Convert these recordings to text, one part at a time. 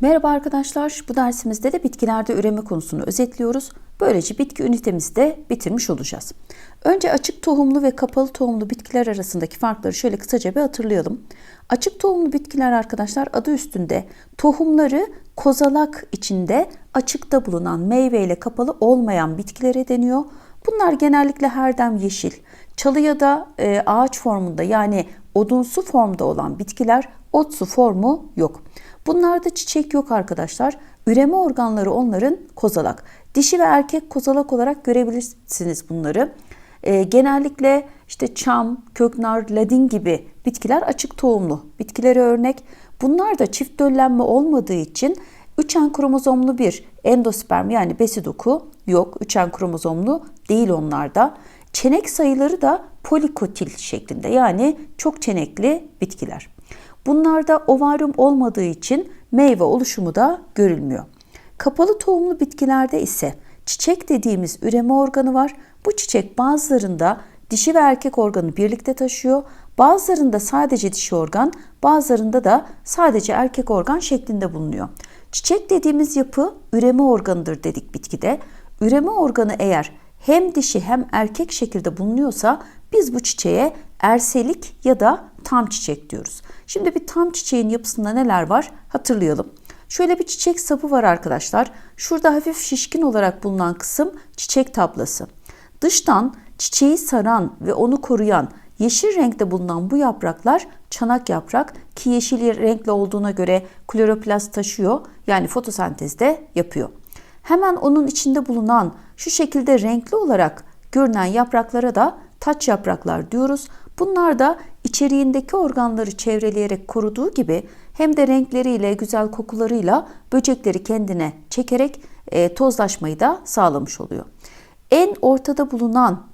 Merhaba arkadaşlar. Bu dersimizde de bitkilerde üreme konusunu özetliyoruz. Böylece bitki ünitemizi de bitirmiş olacağız. Önce açık tohumlu ve kapalı tohumlu bitkiler arasındaki farkları şöyle kısaca bir hatırlayalım. Açık tohumlu bitkiler arkadaşlar adı üstünde tohumları kozalak içinde açıkta bulunan meyve ile kapalı olmayan bitkilere deniyor. Bunlar genellikle herdem yeşil, çalı ya da e, ağaç formunda yani odunsu formda olan bitkiler otsu formu yok. Bunlarda çiçek yok arkadaşlar. Üreme organları onların kozalak. Dişi ve erkek kozalak olarak görebilirsiniz bunları. E, genellikle işte çam, köknar, ladin gibi bitkiler açık tohumlu bitkilere örnek. Bunlar da çift döllenme olmadığı için 3N kromozomlu bir endosperm yani besi doku yok. 3N kromozomlu değil onlarda. Çenek sayıları da polikotil şeklinde yani çok çenekli bitkiler. Bunlarda ovaryum olmadığı için meyve oluşumu da görülmüyor. Kapalı tohumlu bitkilerde ise çiçek dediğimiz üreme organı var. Bu çiçek bazılarında dişi ve erkek organı birlikte taşıyor. Bazılarında sadece dişi organ, bazılarında da sadece erkek organ şeklinde bulunuyor. Çiçek dediğimiz yapı üreme organıdır dedik bitkide. Üreme organı eğer hem dişi hem erkek şekilde bulunuyorsa biz bu çiçeğe erselik ya da tam çiçek diyoruz. Şimdi bir tam çiçeğin yapısında neler var hatırlayalım. Şöyle bir çiçek sapı var arkadaşlar. Şurada hafif şişkin olarak bulunan kısım çiçek tablası. Dıştan çiçeği saran ve onu koruyan yeşil renkte bulunan bu yapraklar çanak yaprak ki yeşil renkli olduğuna göre kloroplast taşıyor yani fotosentezde yapıyor. Hemen onun içinde bulunan şu şekilde renkli olarak görünen yapraklara da taç yapraklar diyoruz. Bunlar da içeriğindeki organları çevreleyerek koruduğu gibi hem de renkleriyle, güzel kokularıyla böcekleri kendine çekerek e, tozlaşmayı da sağlamış oluyor. En ortada bulunan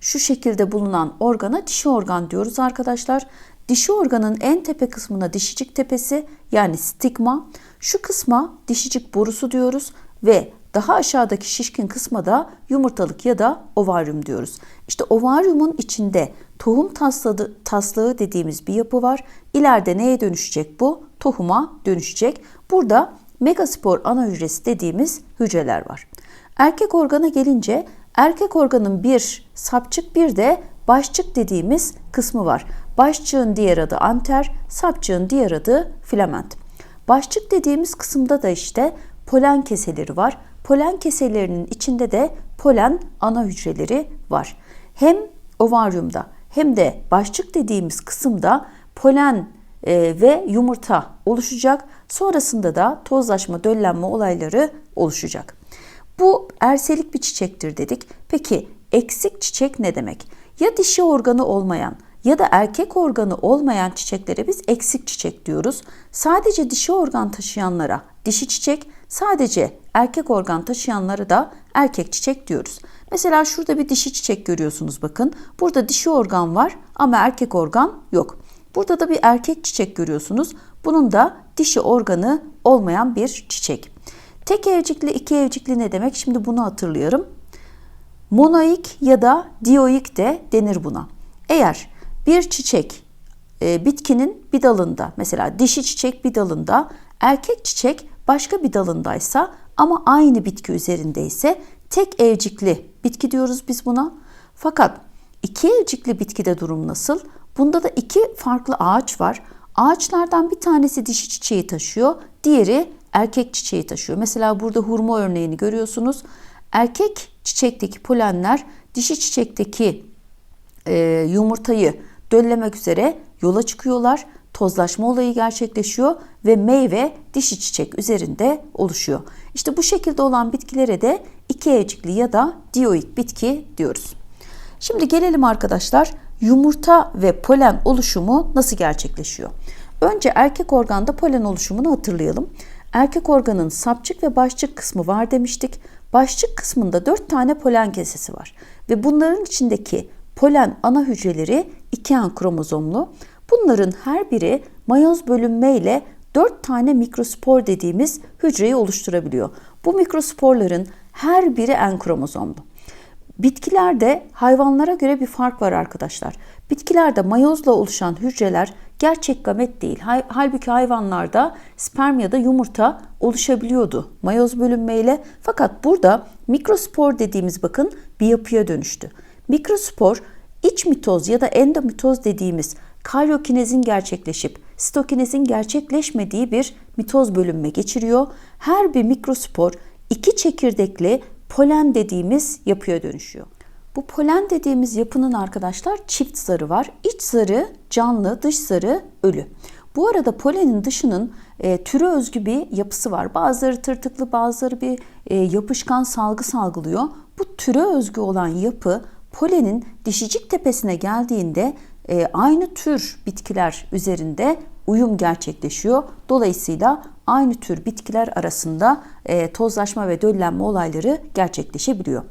şu şekilde bulunan organa dişi organ diyoruz arkadaşlar. Dişi organın en tepe kısmına dişicik tepesi yani stigma. Şu kısma dişicik borusu diyoruz ve daha aşağıdaki şişkin kısma da yumurtalık ya da ovaryum diyoruz. İşte ovaryumun içinde tohum taslağı, taslığı dediğimiz bir yapı var. İleride neye dönüşecek bu? Tohuma dönüşecek. Burada megaspor ana hücresi dediğimiz hücreler var. Erkek organa gelince erkek organın bir sapçık bir de başçık dediğimiz kısmı var. Başçığın diğer adı anter, sapçığın diğer adı filament. Başçık dediğimiz kısımda da işte polen keseleri var. Polen keselerinin içinde de polen ana hücreleri var. Hem ovaryumda hem de başçık dediğimiz kısımda polen e, ve yumurta oluşacak. Sonrasında da tozlaşma, döllenme olayları oluşacak. Bu erselik bir çiçektir dedik. Peki eksik çiçek ne demek? Ya dişi organı olmayan ya da erkek organı olmayan çiçeklere biz eksik çiçek diyoruz. Sadece dişi organ taşıyanlara dişi çiçek, sadece erkek organ taşıyanlara da erkek çiçek diyoruz. Mesela şurada bir dişi çiçek görüyorsunuz bakın. Burada dişi organ var ama erkek organ yok. Burada da bir erkek çiçek görüyorsunuz. Bunun da dişi organı olmayan bir çiçek. Tek evcikli, iki evcikli ne demek? Şimdi bunu hatırlıyorum. Monoik ya da dioik de denir buna. Eğer bir çiçek e, bitkinin bir dalında mesela dişi çiçek bir dalında erkek çiçek başka bir dalındaysa ama aynı bitki üzerindeyse tek evcikli bitki diyoruz biz buna. Fakat iki evcikli bitkide durum nasıl? Bunda da iki farklı ağaç var. Ağaçlardan bir tanesi dişi çiçeği taşıyor, diğeri erkek çiçeği taşıyor. Mesela burada hurma örneğini görüyorsunuz. Erkek çiçekteki polenler dişi çiçekteki e, yumurtayı döllemek üzere yola çıkıyorlar. Tozlaşma olayı gerçekleşiyor ve meyve dişi çiçek üzerinde oluşuyor. İşte bu şekilde olan bitkilere de iki evcikli ya da dioik bitki diyoruz. Şimdi gelelim arkadaşlar yumurta ve polen oluşumu nasıl gerçekleşiyor? Önce erkek organda polen oluşumunu hatırlayalım. Erkek organın sapçık ve başçık kısmı var demiştik. Başçık kısmında 4 tane polen kesesi var ve bunların içindeki polen ana hücreleri 2N kromozomlu. Bunların her biri mayoz bölünme ile 4 tane mikrospor dediğimiz hücreyi oluşturabiliyor. Bu mikrosporların her biri N kromozomlu. Bitkilerde hayvanlara göre bir fark var arkadaşlar. Bitkilerde mayozla oluşan hücreler gerçek gamet değil. Halbuki hayvanlarda sperm ya da yumurta oluşabiliyordu mayoz bölünmeyle. Fakat burada mikrospor dediğimiz bakın bir yapıya dönüştü. Mikrospor iç mitoz ya da endomitoz dediğimiz karyokinezin gerçekleşip sitokinezin gerçekleşmediği bir mitoz bölünme geçiriyor. Her bir mikrospor iki çekirdekli polen dediğimiz yapıya dönüşüyor. Bu polen dediğimiz yapının arkadaşlar çift zarı var. İç zarı canlı, dış zarı ölü. Bu arada polenin dışının e, türe özgü bir yapısı var. Bazıları tırtıklı, bazıları bir e, yapışkan salgı salgılıyor. Bu türe özgü olan yapı polenin dişicik tepesine geldiğinde e, aynı tür bitkiler üzerinde uyum gerçekleşiyor. Dolayısıyla aynı tür bitkiler arasında e, tozlaşma ve döllenme olayları gerçekleşebiliyor.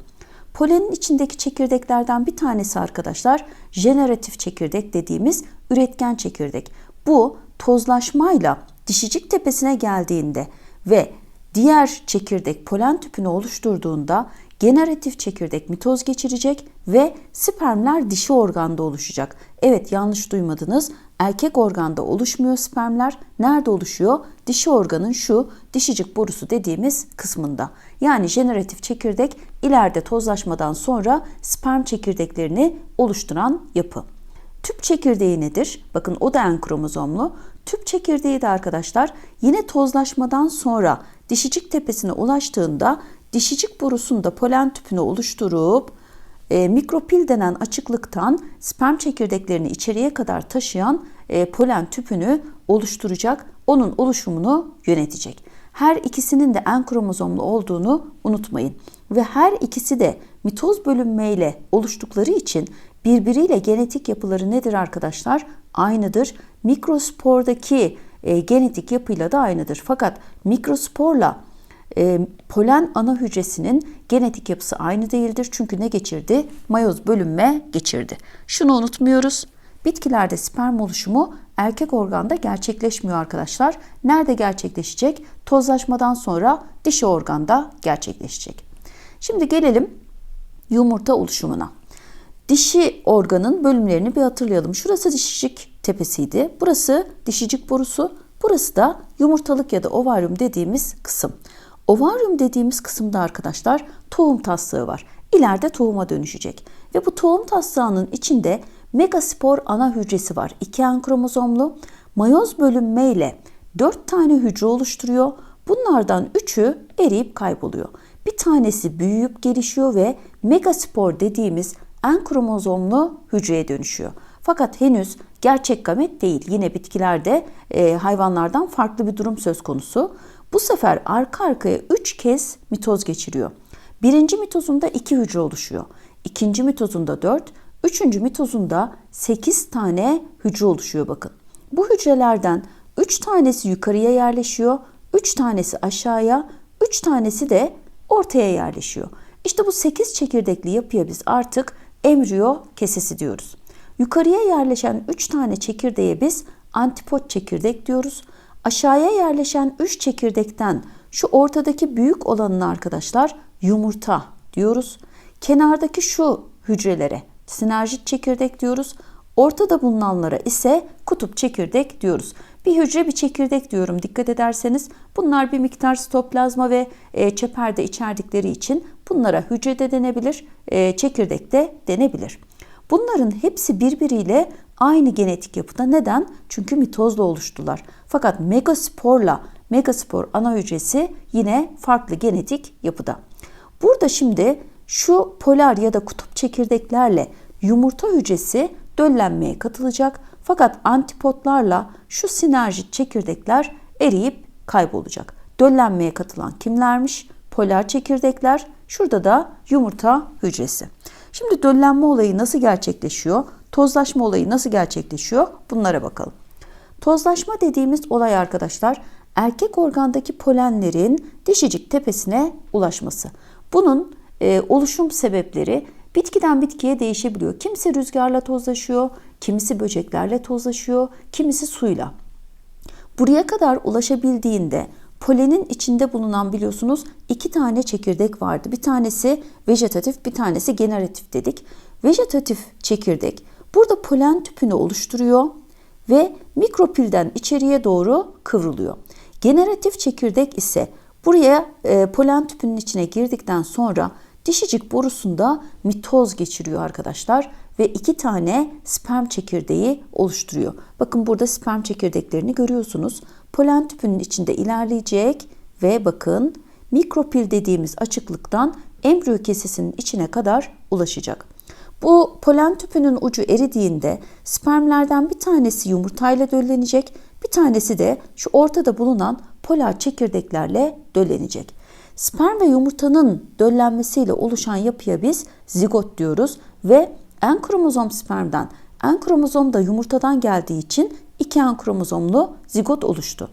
Polenin içindeki çekirdeklerden bir tanesi arkadaşlar jeneratif çekirdek dediğimiz üretken çekirdek. Bu tozlaşmayla dişicik tepesine geldiğinde ve diğer çekirdek polen tüpünü oluşturduğunda generatif çekirdek mitoz geçirecek ve spermler dişi organda oluşacak. Evet yanlış duymadınız. Erkek organda oluşmuyor spermler. Nerede oluşuyor? Dişi organın şu dişicik borusu dediğimiz kısmında. Yani jeneratif çekirdek ileride tozlaşmadan sonra sperm çekirdeklerini oluşturan yapı. Tüp çekirdeği nedir? Bakın o da en kromozomlu. Tüp çekirdeği de arkadaşlar yine tozlaşmadan sonra dişicik tepesine ulaştığında dişicik borusunda polen tüpünü oluşturup e, mikropil denen açıklıktan sperm çekirdeklerini içeriye kadar taşıyan e, polen tüpünü oluşturacak, onun oluşumunu yönetecek. Her ikisinin de en kromozomlu olduğunu unutmayın. Ve her ikisi de mitoz bölünmeyle oluştukları için birbiriyle genetik yapıları nedir arkadaşlar? Aynıdır. Mikrospordaki e, genetik yapıyla da aynıdır. Fakat mikrosporla e, polen ana hücresinin genetik yapısı aynı değildir. Çünkü ne geçirdi? Mayoz bölünme geçirdi. Şunu unutmuyoruz. Bitkilerde sperm oluşumu erkek organda gerçekleşmiyor arkadaşlar. Nerede gerçekleşecek? Tozlaşmadan sonra dişi organda gerçekleşecek. Şimdi gelelim yumurta oluşumuna. Dişi organın bölümlerini bir hatırlayalım. Şurası dişicik tepesiydi. Burası dişicik borusu. Burası da yumurtalık ya da ovaryum dediğimiz kısım. Ovaryum dediğimiz kısımda arkadaşlar tohum taslığı var. İleride tohuma dönüşecek. Ve bu tohum taslağının içinde megaspor ana hücresi var. İki en kromozomlu. Mayoz bölünmeyle 4 tane hücre oluşturuyor. Bunlardan 3'ü eriyip kayboluyor. Bir tanesi büyüyüp gelişiyor ve megaspor dediğimiz en kromozomlu hücreye dönüşüyor. Fakat henüz gerçek gamet değil. Yine bitkilerde e, hayvanlardan farklı bir durum söz konusu. Bu sefer arka arkaya 3 kez mitoz geçiriyor. Birinci mitozunda 2 hücre oluşuyor. İkinci mitozunda 4, üçüncü mitozunda 8 tane hücre oluşuyor bakın. Bu hücrelerden 3 tanesi yukarıya yerleşiyor, 3 tanesi aşağıya, 3 tanesi de ortaya yerleşiyor. İşte bu 8 çekirdekli yapıya biz artık embriyo kesesi diyoruz. Yukarıya yerleşen 3 tane çekirdeğe biz antipod çekirdek diyoruz. Aşağıya yerleşen 3 çekirdekten şu ortadaki büyük olanını arkadaşlar yumurta diyoruz. Kenardaki şu hücrelere sinerjit çekirdek diyoruz. Ortada bulunanlara ise kutup çekirdek diyoruz. Bir hücre bir çekirdek diyorum dikkat ederseniz. Bunlar bir miktar sitoplazma ve e, çeperde içerdikleri için bunlara hücre de denebilir, e, çekirdek de denebilir. Bunların hepsi birbiriyle aynı genetik yapıda. Neden? Çünkü mitozla oluştular. Fakat megasporla megaspor ana hücresi yine farklı genetik yapıda. Burada şimdi şu polar ya da kutup çekirdeklerle yumurta hücresi döllenmeye katılacak. Fakat antipotlarla şu sinerjit çekirdekler eriyip kaybolacak. Döllenmeye katılan kimlermiş? Polar çekirdekler. Şurada da yumurta hücresi. Şimdi döllenme olayı nasıl gerçekleşiyor? Tozlaşma olayı nasıl gerçekleşiyor? Bunlara bakalım. Tozlaşma dediğimiz olay arkadaşlar erkek organdaki polenlerin dişicik tepesine ulaşması. Bunun e, oluşum sebepleri bitkiden bitkiye değişebiliyor. Kimisi rüzgarla tozlaşıyor, kimisi böceklerle tozlaşıyor, kimisi suyla. Buraya kadar ulaşabildiğinde polenin içinde bulunan biliyorsunuz iki tane çekirdek vardı. Bir tanesi vejetatif, bir tanesi generatif dedik. Vejetatif çekirdek burada polen tüpünü oluşturuyor ve mikropilden içeriye doğru kıvrılıyor. Generatif çekirdek ise buraya e, polen tüpünün içine girdikten sonra dişicik borusunda mitoz geçiriyor arkadaşlar ve iki tane sperm çekirdeği oluşturuyor. Bakın burada sperm çekirdeklerini görüyorsunuz. Polen tüpünün içinde ilerleyecek ve bakın mikropil dediğimiz açıklıktan embriyo kesesinin içine kadar ulaşacak. Bu polen tüpünün ucu eridiğinde spermlerden bir tanesi yumurtayla döllenecek, bir tanesi de şu ortada bulunan polar çekirdeklerle döllenecek. Sperm ve yumurtanın döllenmesiyle oluşan yapıya biz zigot diyoruz ve en kromozom spermden, en kromozom da yumurtadan geldiği için iki en kromozomlu zigot oluştu.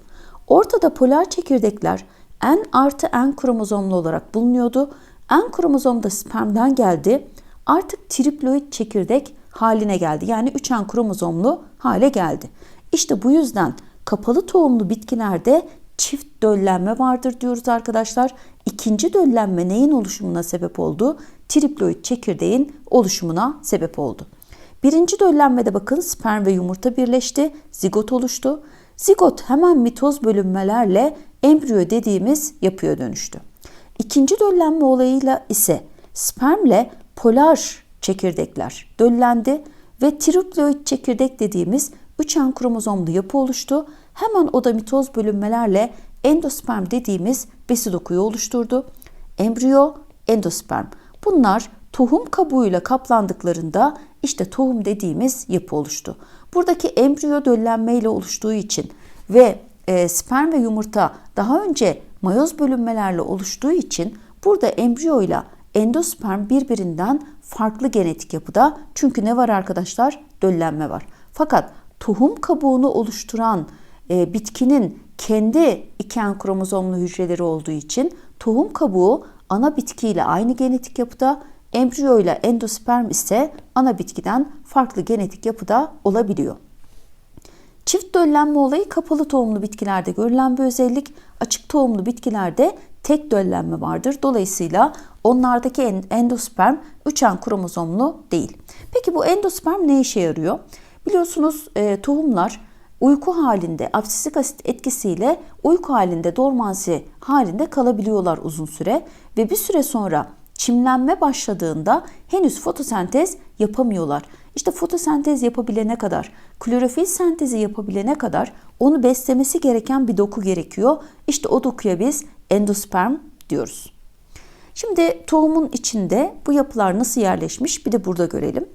Ortada polar çekirdekler N artı N kromozomlu olarak bulunuyordu. N kromozom da spermden geldi. Artık triploid çekirdek haline geldi. Yani 3 N kromozomlu hale geldi. İşte bu yüzden kapalı tohumlu bitkilerde çift döllenme vardır diyoruz arkadaşlar. İkinci döllenme neyin oluşumuna sebep oldu? Triploid çekirdeğin oluşumuna sebep oldu. Birinci döllenmede bakın sperm ve yumurta birleşti, zigot oluştu. Zigot hemen mitoz bölünmelerle embriyo dediğimiz yapıya dönüştü. İkinci döllenme olayıyla ise spermle polar çekirdekler döllendi ve triploid çekirdek dediğimiz 3 en kromozomlu yapı oluştu. Hemen o da mitoz bölünmelerle endosperm dediğimiz besi dokuyu oluşturdu. Embriyo, endosperm. Bunlar tohum kabuğuyla kaplandıklarında işte tohum dediğimiz yapı oluştu. Buradaki embriyo döllenmeyle oluştuğu için ve e, sperm ve yumurta daha önce mayoz bölünmelerle oluştuğu için burada embriyo ile endosperm birbirinden farklı genetik yapıda. Çünkü ne var arkadaşlar? Döllenme var. Fakat tohum kabuğunu oluşturan e, bitkinin kendi iken kromozomlu hücreleri olduğu için tohum kabuğu ana bitkiyle aynı genetik yapıda, embriyo ile endosperm ise ana bitkiden farklı genetik yapıda olabiliyor. Çift döllenme olayı kapalı tohumlu bitkilerde görülen bir özellik. Açık tohumlu bitkilerde tek döllenme vardır. Dolayısıyla onlardaki endosperm 3 kromozomlu değil. Peki bu endosperm ne işe yarıyor? Biliyorsunuz e, tohumlar uyku halinde absisik asit etkisiyle uyku halinde dormansi halinde kalabiliyorlar uzun süre ve bir süre sonra çimlenme başladığında henüz fotosentez yapamıyorlar. İşte fotosentez yapabilene kadar, klorofil sentezi yapabilene kadar onu beslemesi gereken bir doku gerekiyor. İşte o dokuya biz endosperm diyoruz. Şimdi tohumun içinde bu yapılar nasıl yerleşmiş bir de burada görelim.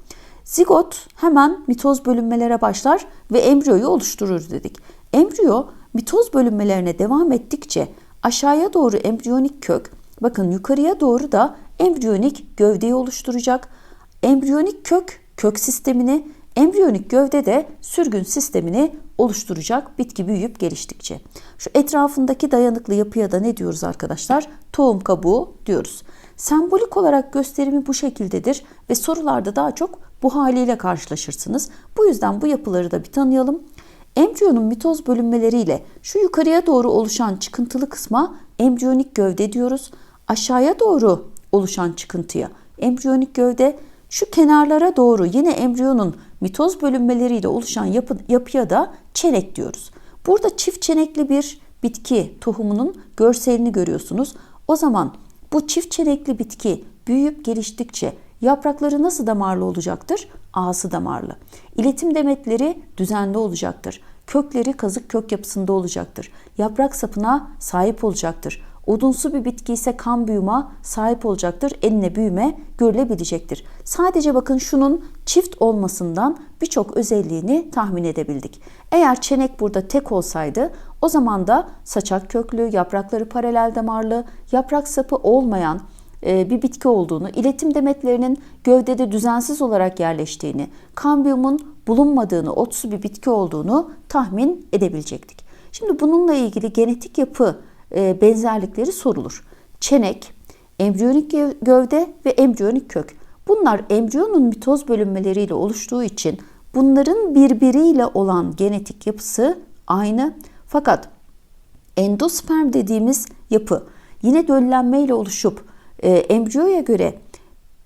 Zigot hemen mitoz bölünmelere başlar ve embriyoyu oluşturur dedik. Embriyo mitoz bölünmelerine devam ettikçe aşağıya doğru embriyonik kök, bakın yukarıya doğru da embriyonik gövdeyi oluşturacak. Embriyonik kök kök sistemini, embriyonik gövde de sürgün sistemini oluşturacak bitki büyüyüp geliştikçe. Şu etrafındaki dayanıklı yapıya da ne diyoruz arkadaşlar? Tohum kabuğu diyoruz. Sembolik olarak gösterimi bu şekildedir ve sorularda daha çok bu haliyle karşılaşırsınız. Bu yüzden bu yapıları da bir tanıyalım. Embriyonun mitoz bölünmeleriyle şu yukarıya doğru oluşan çıkıntılı kısma embriyonik gövde diyoruz. Aşağıya doğru oluşan çıkıntıya embriyonik gövde, şu kenarlara doğru yine embriyonun mitoz bölünmeleriyle oluşan yapı, yapıya da çenek diyoruz. Burada çift çenekli bir bitki tohumunun görselini görüyorsunuz. O zaman bu çift çenekli bitki büyüyüp geliştikçe yaprakları nasıl damarlı olacaktır? Ağası damarlı. İletim demetleri düzenli olacaktır. Kökleri kazık kök yapısında olacaktır. Yaprak sapına sahip olacaktır. Odunsu bir bitki ise kan büyüme sahip olacaktır. Enine büyüme görülebilecektir. Sadece bakın şunun çift olmasından birçok özelliğini tahmin edebildik. Eğer çenek burada tek olsaydı o zaman da saçak köklü, yaprakları paralel damarlı, yaprak sapı olmayan e, bir bitki olduğunu, iletim demetlerinin gövdede düzensiz olarak yerleştiğini, kambiyumun bulunmadığını, otsu bir bitki olduğunu tahmin edebilecektik. Şimdi bununla ilgili genetik yapı e, benzerlikleri sorulur. Çenek, embriyonik gövde ve embriyonik kök. Bunlar embriyonun mitoz bölünmeleriyle oluştuğu için bunların birbiriyle olan genetik yapısı aynı. Fakat endosperm dediğimiz yapı yine döllenmeyle oluşup e, embriyoya göre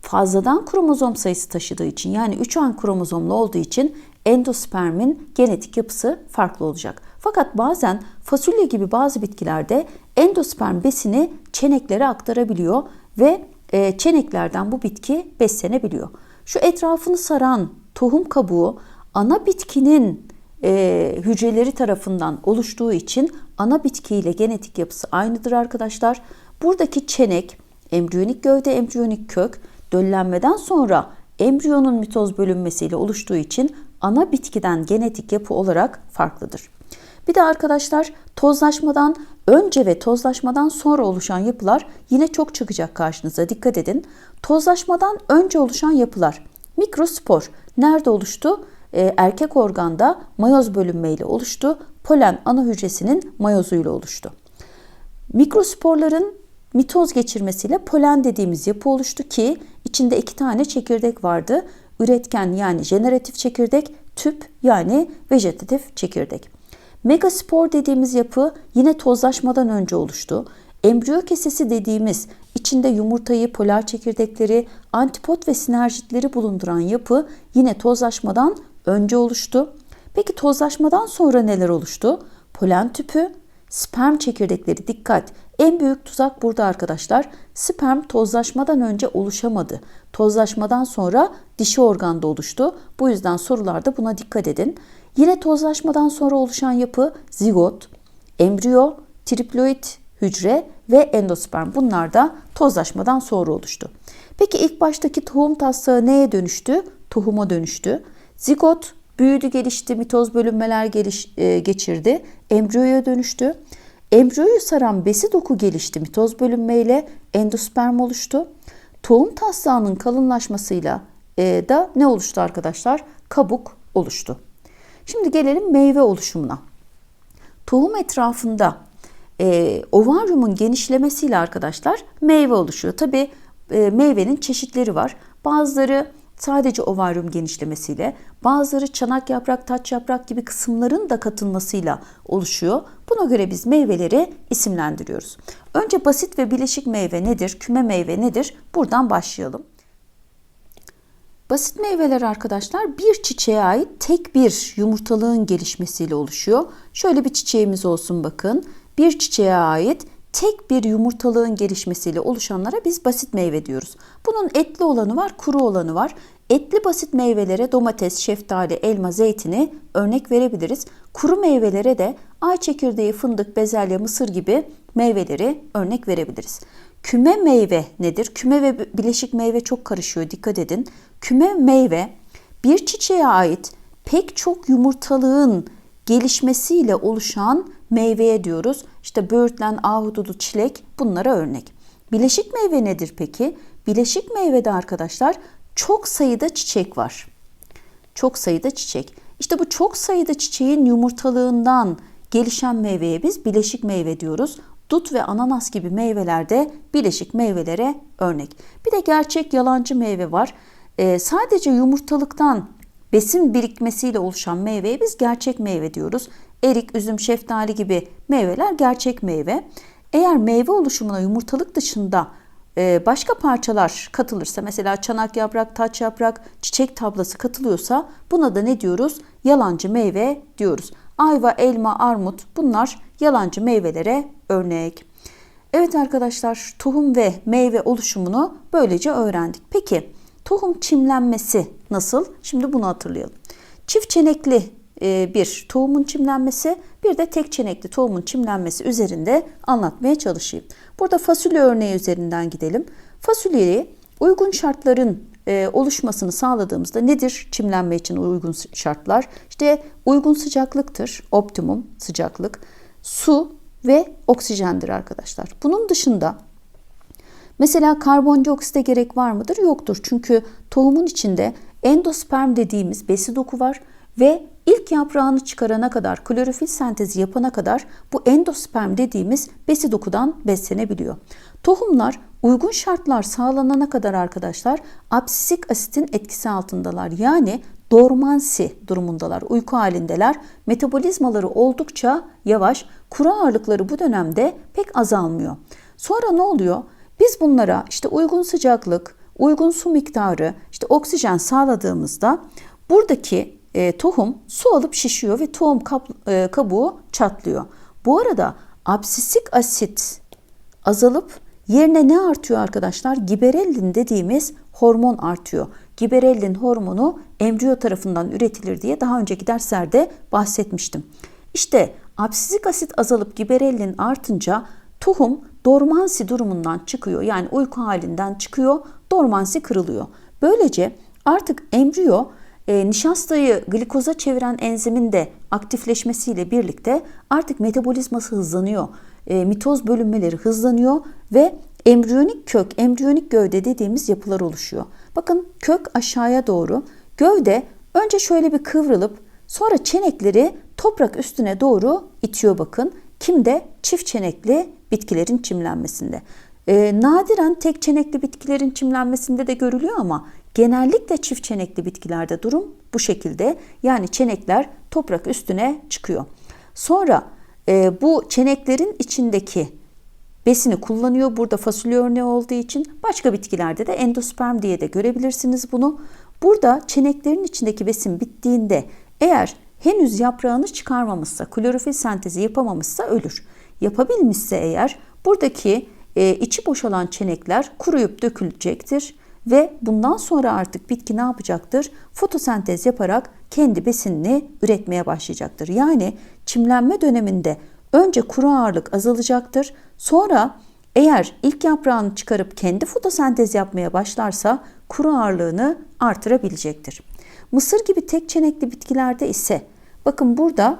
fazladan kromozom sayısı taşıdığı için yani 3 an kromozomlu olduğu için endospermin genetik yapısı farklı olacak. Fakat bazen fasulye gibi bazı bitkilerde endosperm besini çeneklere aktarabiliyor ve e, çeneklerden bu bitki beslenebiliyor. Şu etrafını saran tohum kabuğu ana bitkinin e, hücreleri tarafından oluştuğu için ana bitkiyle genetik yapısı aynıdır arkadaşlar. Buradaki çenek, embriyonik gövde, embriyonik kök döllenmeden sonra embriyonun mitoz bölünmesiyle oluştuğu için ana bitkiden genetik yapı olarak farklıdır. Bir de arkadaşlar tozlaşmadan önce ve tozlaşmadan sonra oluşan yapılar yine çok çıkacak karşınıza. Dikkat edin. Tozlaşmadan önce oluşan yapılar. Mikrospor nerede oluştu? Ee, erkek organda mayoz bölünmeyle oluştu. Polen ana hücresinin mayozuyla oluştu. Mikrosporların mitoz geçirmesiyle polen dediğimiz yapı oluştu ki içinde iki tane çekirdek vardı. Üretken yani jeneratif çekirdek, tüp yani vejetatif çekirdek. Megaspor dediğimiz yapı yine tozlaşmadan önce oluştu. Embriyo kesesi dediğimiz içinde yumurtayı, polar çekirdekleri, antipot ve sinerjitleri bulunduran yapı yine tozlaşmadan önce oluştu. Peki tozlaşmadan sonra neler oluştu? Polen tüpü, sperm çekirdekleri dikkat. En büyük tuzak burada arkadaşlar. Sperm tozlaşmadan önce oluşamadı. Tozlaşmadan sonra dişi organda oluştu. Bu yüzden sorularda buna dikkat edin. Yine tozlaşmadan sonra oluşan yapı zigot, embriyo, triploid hücre ve endosperm. Bunlar da tozlaşmadan sonra oluştu. Peki ilk baştaki tohum taslağı neye dönüştü? Tohuma dönüştü. Zigot büyüdü, gelişti, mitoz bölünmeler geliş, e, geçirdi, embriyoya dönüştü. Embriyoyu saran besi doku gelişti, mitoz bölünmeyle endosperm oluştu. Tohum taslağının kalınlaşmasıyla e, da ne oluştu arkadaşlar? Kabuk oluştu. Şimdi gelelim meyve oluşumuna. Tohum etrafında e, ovaryumun genişlemesiyle arkadaşlar meyve oluşuyor. Tabi e, meyvenin çeşitleri var. Bazıları sadece ovaryum genişlemesiyle, bazıları çanak yaprak, taç yaprak gibi kısımların da katılmasıyla oluşuyor. Buna göre biz meyveleri isimlendiriyoruz. Önce basit ve bileşik meyve nedir, küme meyve nedir? Buradan başlayalım. Basit meyveler arkadaşlar bir çiçeğe ait tek bir yumurtalığın gelişmesiyle oluşuyor. Şöyle bir çiçeğimiz olsun bakın. Bir çiçeğe ait tek bir yumurtalığın gelişmesiyle oluşanlara biz basit meyve diyoruz. Bunun etli olanı var, kuru olanı var. Etli basit meyvelere domates, şeftali, elma, zeytini örnek verebiliriz. Kuru meyvelere de ay çekirdeği, fındık, bezelye, mısır gibi meyveleri örnek verebiliriz. Küme meyve nedir? Küme ve bileşik meyve çok karışıyor dikkat edin. Küme meyve bir çiçeğe ait pek çok yumurtalığın gelişmesiyle oluşan meyveye diyoruz. İşte böğürtlen, ahududu, çilek bunlara örnek. Bileşik meyve nedir peki? Bileşik meyvede arkadaşlar çok sayıda çiçek var. Çok sayıda çiçek. İşte bu çok sayıda çiçeğin yumurtalığından gelişen meyveye biz bileşik meyve diyoruz. Dut ve ananas gibi meyvelerde bileşik meyvelere örnek. Bir de gerçek yalancı meyve var. Ee, sadece yumurtalıktan besin birikmesiyle oluşan meyveye biz gerçek meyve diyoruz. Erik, üzüm, şeftali gibi meyveler gerçek meyve. Eğer meyve oluşumuna yumurtalık dışında e, başka parçalar katılırsa mesela çanak yaprak, taç yaprak, çiçek tablası katılıyorsa buna da ne diyoruz? Yalancı meyve diyoruz. Ayva, elma, armut bunlar yalancı meyvelere örnek. Evet arkadaşlar tohum ve meyve oluşumunu böylece öğrendik. Peki tohum çimlenmesi nasıl? Şimdi bunu hatırlayalım. Çift çenekli e, bir tohumun çimlenmesi bir de tek çenekli tohumun çimlenmesi üzerinde anlatmaya çalışayım. Burada fasulye örneği üzerinden gidelim. Fasulyeyi uygun şartların e, oluşmasını sağladığımızda nedir çimlenme için uygun şartlar? İşte uygun sıcaklıktır, optimum sıcaklık, su ve oksijendir arkadaşlar. Bunun dışında mesela karbondioksite gerek var mıdır? Yoktur. Çünkü tohumun içinde endosperm dediğimiz besi doku var ve ilk yaprağını çıkarana kadar, klorofil sentezi yapana kadar bu endosperm dediğimiz besi dokudan beslenebiliyor. Tohumlar uygun şartlar sağlanana kadar arkadaşlar absisik asitin etkisi altındalar. Yani dormansi durumundalar, uyku halindeler. Metabolizmaları oldukça yavaş. Kuru ağırlıkları bu dönemde pek azalmıyor. Sonra ne oluyor? Biz bunlara işte uygun sıcaklık, uygun su miktarı, işte oksijen sağladığımızda buradaki e, tohum su alıp şişiyor ve tohum kap, e, kabuğu çatlıyor. Bu arada absisik asit azalıp yerine ne artıyor arkadaşlar? Giberellin dediğimiz hormon artıyor. Giberellin hormonu embriyo tarafından üretilir diye daha önceki derslerde bahsetmiştim. İşte absisik asit azalıp giberellin artınca tohum dormansi durumundan çıkıyor. Yani uyku halinden çıkıyor, dormansi kırılıyor. Böylece artık embriyo e, nişastayı glikoza çeviren enzimin de aktifleşmesiyle birlikte artık metabolizması hızlanıyor. E, mitoz bölünmeleri hızlanıyor ve embriyonik kök, embriyonik gövde dediğimiz yapılar oluşuyor. Bakın kök aşağıya doğru, gövde önce şöyle bir kıvrılıp sonra çenekleri toprak üstüne doğru itiyor bakın. Kimde? Çift çenekli bitkilerin çimlenmesinde. E, nadiren tek çenekli bitkilerin çimlenmesinde de görülüyor ama genellikle çift çenekli bitkilerde durum bu şekilde. Yani çenekler toprak üstüne çıkıyor. Sonra e, bu çeneklerin içindeki besini kullanıyor. Burada fasulye örneği olduğu için başka bitkilerde de endosperm diye de görebilirsiniz bunu. Burada çeneklerin içindeki besin bittiğinde eğer henüz yaprağını çıkarmamışsa, klorofil sentezi yapamamışsa ölür. Yapabilmişse eğer buradaki e, içi boşalan çenekler kuruyup dökülecektir ve bundan sonra artık bitki ne yapacaktır? Fotosentez yaparak kendi besinini üretmeye başlayacaktır. Yani çimlenme döneminde önce kuru ağırlık azalacaktır. Sonra eğer ilk yaprağını çıkarıp kendi fotosentez yapmaya başlarsa kuru ağırlığını artırabilecektir. Mısır gibi tek çenekli bitkilerde ise bakın burada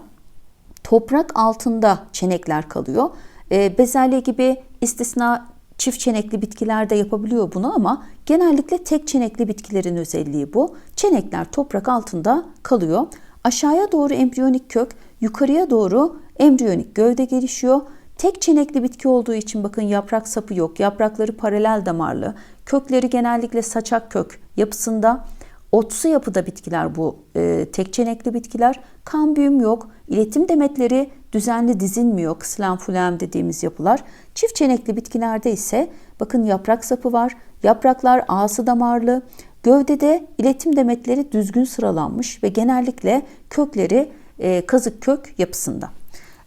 toprak altında çenekler kalıyor. E, bezelye gibi istisna çift çenekli bitkiler de yapabiliyor bunu ama genellikle tek çenekli bitkilerin özelliği bu. Çenekler toprak altında kalıyor. Aşağıya doğru embriyonik kök, yukarıya doğru embriyonik gövde gelişiyor. Tek çenekli bitki olduğu için bakın yaprak sapı yok. Yaprakları paralel damarlı. Kökleri genellikle saçak kök yapısında. Otsu yapıda bitkiler bu e, tek çenekli bitkiler. Kambiyum yok. İletim demetleri düzenli dizilmiyor. Kıslen fulem dediğimiz yapılar. Çift çenekli bitkilerde ise bakın yaprak sapı var. Yapraklar ağası damarlı. Gövdede iletim demetleri düzgün sıralanmış ve genellikle kökleri e, kazık kök yapısında.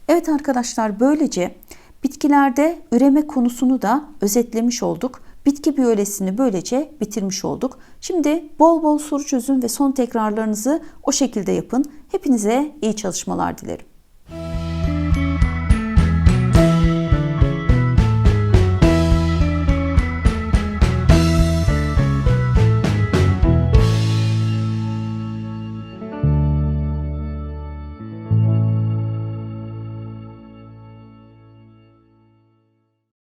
Evet arkadaşlar böylece bitkilerde üreme konusunu da özetlemiş olduk. Bitki biyolojisini böylece bitirmiş olduk. Şimdi bol bol soru çözün ve son tekrarlarınızı o şekilde yapın. Hepinize iyi çalışmalar dilerim.